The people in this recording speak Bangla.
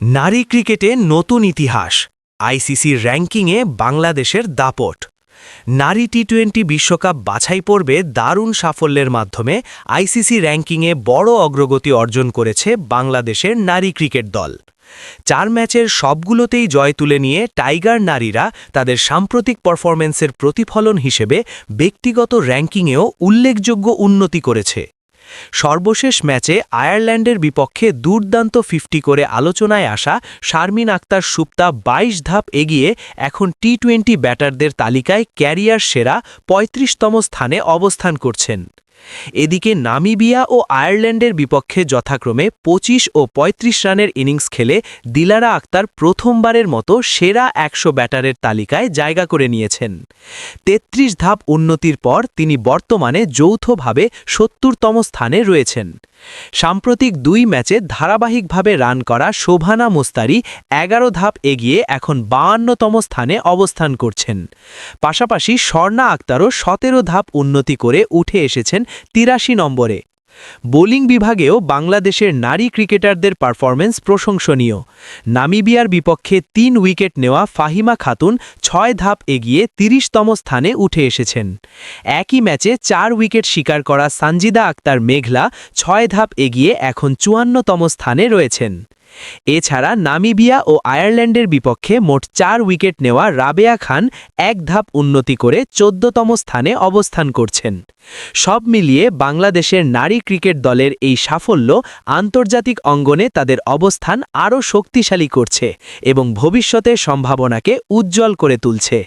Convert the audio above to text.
নারী ক্রিকেটে নতুন ইতিহাস, আইসিসির র্যাঙ্কিংয়ে বাংলাদেশের দাপট। নারী টি টোয়েন্টি বিশ্বকাপ বাছাই পর্বে দারুণ সাফল্যের মাধ্যমে আইসিসি র্যাঙ্কিংয়ে বড় অগ্রগতি অর্জন করেছে বাংলাদেশের নারী ক্রিকেট দল। চার ম্যাচের সবগুলোতেই জয় তুলে নিয়ে টাইগার নারীরা তাদের সাম্প্রতিক পারফরম্যান্সের প্রতিফলন হিসেবে ব্যক্তিগত র্যাঙ্কিংয়েও উল্লেখযোগ্য উন্নতি করেছে। সর্বশেষ ম্যাচে আয়ারল্যান্ডের বিপক্ষে দুর্দান্ত ফিফটি করে আলোচনায় আসা শারমিন আক্তার সুপ্তা ২২ ধাপ এগিয়ে এখন টি টোয়েন্টি ব্যাটারদের তালিকায় ক্যারিয়ার সেরা ৩৫তম স্থানে অবস্থান করছেন। এদিকে নামিবিয়া ও আয়ারল্যান্ডের বিপক্ষে যথাক্রমে ২৫ ও ৩৫ রানের ইনিংস খেলে দিলারা আক্তার প্রথমবারের মতো সেরা একশো ব্যাটারের তালিকায় জায়গা করে নিয়েছেন। ৩৩ ধাপ উন্নতির পর তিনি বর্তমানে যৌথভাবে সত্তরতম স্থানে রয়েছেন। সাম্প্রতিক দুই ম্যাচে ধারাবাহিকভাবে রান করা শোভানা মোস্তারি এগারো ধাপ এগিয়ে এখন বায়ান্নতম স্থানে অবস্থান করছেন। পাশাপাশি স্বর্ণা আক্তারও সতেরো ধাপ উন্নতি করে উঠে এসেছেন তিরাশি নম্বরে। বোলিং বিভাগেও বাংলাদেশের নারী ক্রিকেটারদের পারফরমেন্স প্রশংসনীয়। নামিবিয়ার বিপক্ষে তিন উইকেট নেওয়া ফাহিমা খাতুন ছয় ধাপ এগিয়ে তিরিশতম স্থানে উঠে এসেছেন। একই ম্যাচে চার উইকেট শিকার করা সানজিদা আক্তার মেঘলা ছয় ধাপ এগিয়ে এখন চুয়ান্নতম স্থানে রয়েছেন। এছাড়া নামিবিয়া ও আয়ারল্যান্ডের বিপক্ষে মোট চার উইকেট নেওয়া রাবেয়া খান এক ধাপ উন্নতি করে চোদ্দতম স্থানে অবস্থান করছেন। সব মিলিয়ে বাংলাদেশের নারী ক্রিকেট দলের এই সাফল্য আন্তর্জাতিক অঙ্গনে তাদের অবস্থান আরও শক্তিশালী করছে এবং ভবিষ্যতের সম্ভাবনাকে উজ্জ্বল করে তুলছে।